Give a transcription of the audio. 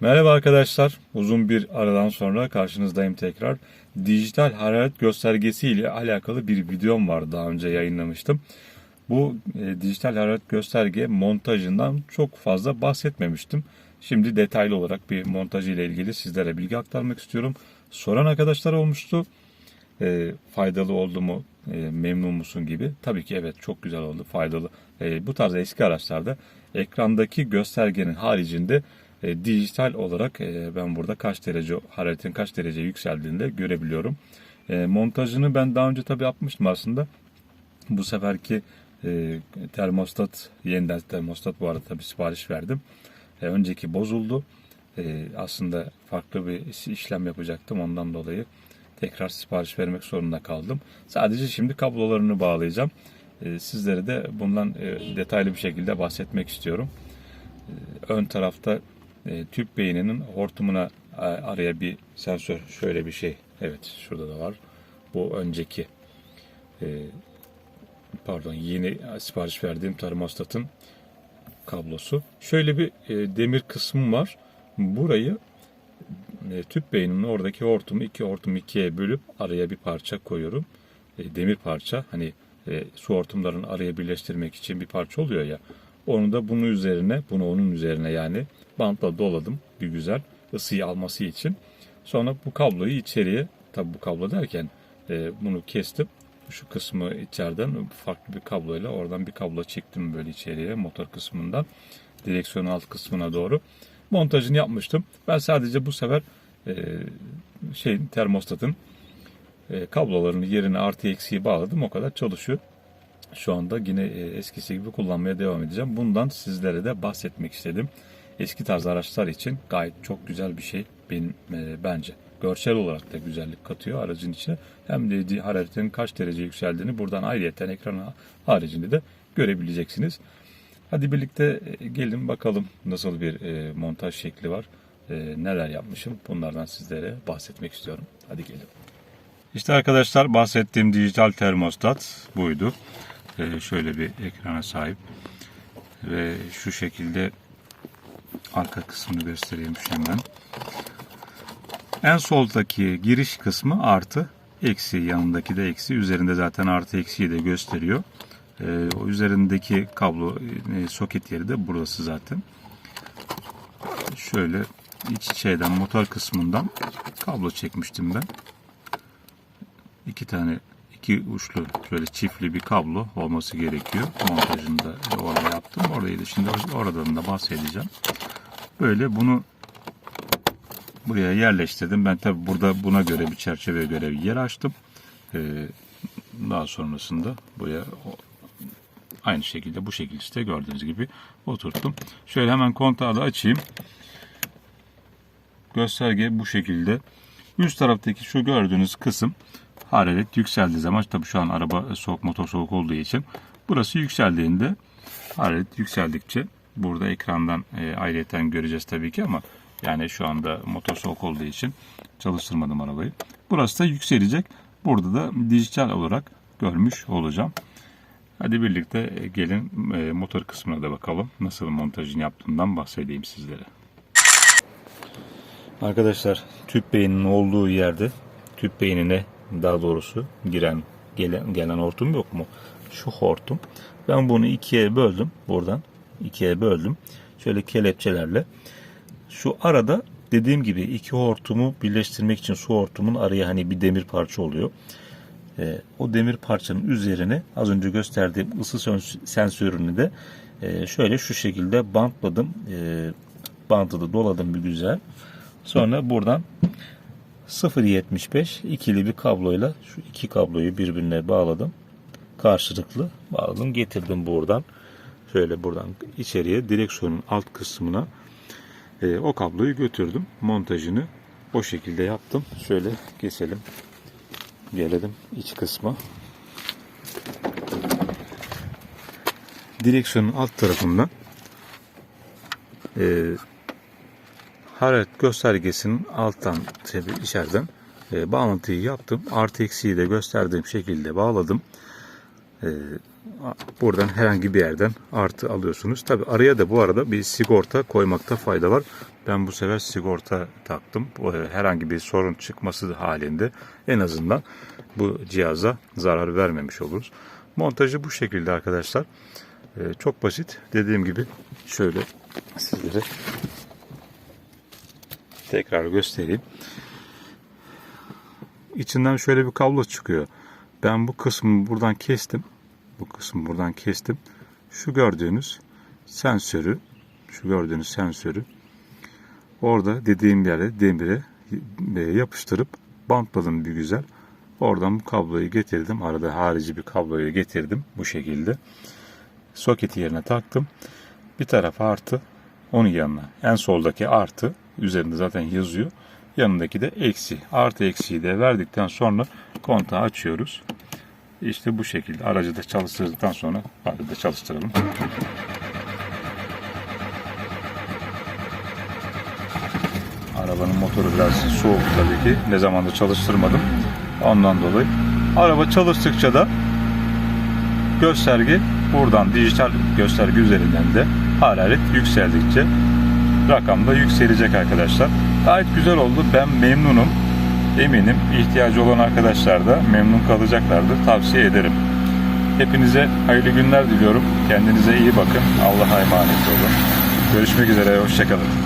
Merhaba arkadaşlar. Uzun bir aradan sonra karşınızdayım tekrar. Dijital hararet göstergesi ile alakalı bir videom var daha önce yayınlamıştım. Bu e, dijital hararet gösterge montajından çok fazla bahsetmemiştim. Şimdi detaylı olarak bir montaj ile ilgili sizlere bilgi aktarmak istiyorum. Soran arkadaşlar olmuştu. E, faydalı oldu mu, e, memnun musun gibi. Tabii ki evet çok güzel oldu, faydalı. E, bu tarz eski araçlarda ekrandaki göstergenin haricinde e, dijital olarak e, ben burada kaç derece hararetin kaç derece yükseldiğini de görebiliyorum. E, montajını ben daha önce tabii yapmıştım aslında. Bu seferki e, termostat yeniden termostat bu arada tabii sipariş verdim. E, önceki bozuldu. E, aslında farklı bir işlem yapacaktım ondan dolayı tekrar sipariş vermek zorunda kaldım. Sadece şimdi kablolarını bağlayacağım. E, sizlere de bundan e, detaylı bir şekilde bahsetmek istiyorum. E, ön tarafta e, tüp beyninin hortumuna a- araya bir sensör şöyle bir şey. Evet şurada da var. Bu önceki e, pardon yeni sipariş verdiğim termostatın kablosu. Şöyle bir e, demir kısmı var. Burayı e, tüp beyninin oradaki hortumu iki hortum ikiye bölüp araya bir parça koyuyorum. E, demir parça hani e, su hortumlarını araya birleştirmek için bir parça oluyor ya. Onu da bunun üzerine, bunu onun üzerine yani bantla doladım bir güzel ısıyı alması için. Sonra bu kabloyu içeriye, tabi bu kablo derken e, bunu kestim. Şu kısmı içeriden farklı bir kabloyla oradan bir kablo çektim böyle içeriye motor kısmından direksiyonun alt kısmına doğru montajını yapmıştım. Ben sadece bu sefer e, şeyin termostatın e, kablolarını yerine artı eksiği bağladım. O kadar çalışıyor. Şu anda yine e, eskisi gibi kullanmaya devam edeceğim. Bundan sizlere de bahsetmek istedim. Eski tarz araçlar için gayet çok güzel bir şey benim e, bence. Görsel olarak da güzellik katıyor aracın içine. Hem de hararetin kaç derece yükseldiğini buradan ayrıyeten ekran haricinde de görebileceksiniz. Hadi birlikte e, gelin bakalım nasıl bir e, montaj şekli var. E, neler yapmışım bunlardan sizlere bahsetmek istiyorum. Hadi gelin. İşte arkadaşlar bahsettiğim dijital termostat buydu. E, şöyle bir ekrana sahip. Ve şu şekilde arka kısmını göstereyim hemen. En soldaki giriş kısmı artı, eksi yanındaki de eksi. Üzerinde zaten artı eksiyi de gösteriyor. Ee, o üzerindeki kablo e, soket yeri de burası zaten. Şöyle iç şeyden motor kısmından kablo çekmiştim ben. İki tane iki uçlu şöyle çiftli bir kablo olması gerekiyor. Montajını da orada yaptım. Orayı da şimdi oradan da bahsedeceğim. Böyle bunu buraya yerleştirdim. Ben tabi burada buna göre bir çerçeve göre bir yer açtım. Ee, daha sonrasında buraya aynı şekilde bu şekilde işte gördüğünüz gibi oturttum. Şöyle hemen kontağı da açayım. Gösterge bu şekilde. Üst taraftaki şu gördüğünüz kısım hararet yükseldiği zaman tabi şu an araba soğuk motor soğuk olduğu için burası yükseldiğinde hararet yükseldikçe burada ekrandan e, ayrıyeten göreceğiz tabii ki ama yani şu anda motor soğuk olduğu için çalıştırmadım arabayı. Burası da yükselecek. Burada da dijital olarak görmüş olacağım. Hadi birlikte e, gelin e, motor kısmına da bakalım. Nasıl montajını yaptığımdan bahsedeyim sizlere. Arkadaşlar tüp beyninin olduğu yerde tüp beynine daha doğrusu giren gelen, gelen hortum yok mu? Şu hortum. Ben bunu ikiye böldüm buradan. ikiye böldüm. Şöyle kelepçelerle. Şu arada dediğim gibi iki hortumu birleştirmek için su hortumun araya hani bir demir parça oluyor. Ee, o demir parçanın üzerine az önce gösterdiğim ısı sensörünü de e, şöyle şu şekilde bantladım. E, bantı da doladım bir güzel. Sonra buradan 0.75 ikili bir kabloyla şu iki kabloyu birbirine bağladım. Karşılıklı bağladım. Getirdim buradan. Şöyle buradan içeriye direksiyonun alt kısmına e, o kabloyu götürdüm. Montajını o şekilde yaptım. Şöyle keselim. Gelelim iç kısma. Direksiyonun alt tarafından e, göstergesinin alttan tabi içeriden e, bağlantıyı yaptım. Artı eksiği de gösterdiğim şekilde bağladım. Ee, buradan herhangi bir yerden artı alıyorsunuz. Tabi araya da bu arada bir sigorta koymakta fayda var. Ben bu sefer sigorta taktım. E, Herhangi bir sorun çıkması halinde en azından bu cihaza zarar vermemiş oluruz. Montajı bu şekilde arkadaşlar. Ee, çok basit. Dediğim gibi şöyle sizlere tekrar göstereyim. İçinden şöyle bir kablo çıkıyor. Ben bu kısmı buradan kestim. Bu kısmı buradan kestim. Şu gördüğünüz sensörü, şu gördüğünüz sensörü orada dediğim yere demire e, yapıştırıp bantladım bir güzel. Oradan bu kabloyu getirdim. Arada harici bir kabloyu getirdim bu şekilde. Soketi yerine taktım. Bir tarafa artı, onun yanına. En soldaki artı, üzerinde zaten yazıyor. Yanındaki de eksi. Artı eksiyi de verdikten sonra kontağı açıyoruz. İşte bu şekilde. Aracı da çalıştırdıktan sonra aracı da çalıştıralım. Arabanın motoru biraz soğuk tabii ki. Ne zamandır çalıştırmadım. Ondan dolayı. Araba çalıştıkça da gösterge buradan dijital gösterge üzerinden de hararet yükseldikçe rakam da yükselecek arkadaşlar. Gayet güzel oldu. Ben memnunum. Eminim ihtiyacı olan arkadaşlar da memnun kalacaklardır. Tavsiye ederim. Hepinize hayırlı günler diliyorum. Kendinize iyi bakın. Allah'a emanet olun. Görüşmek üzere. Hoşçakalın.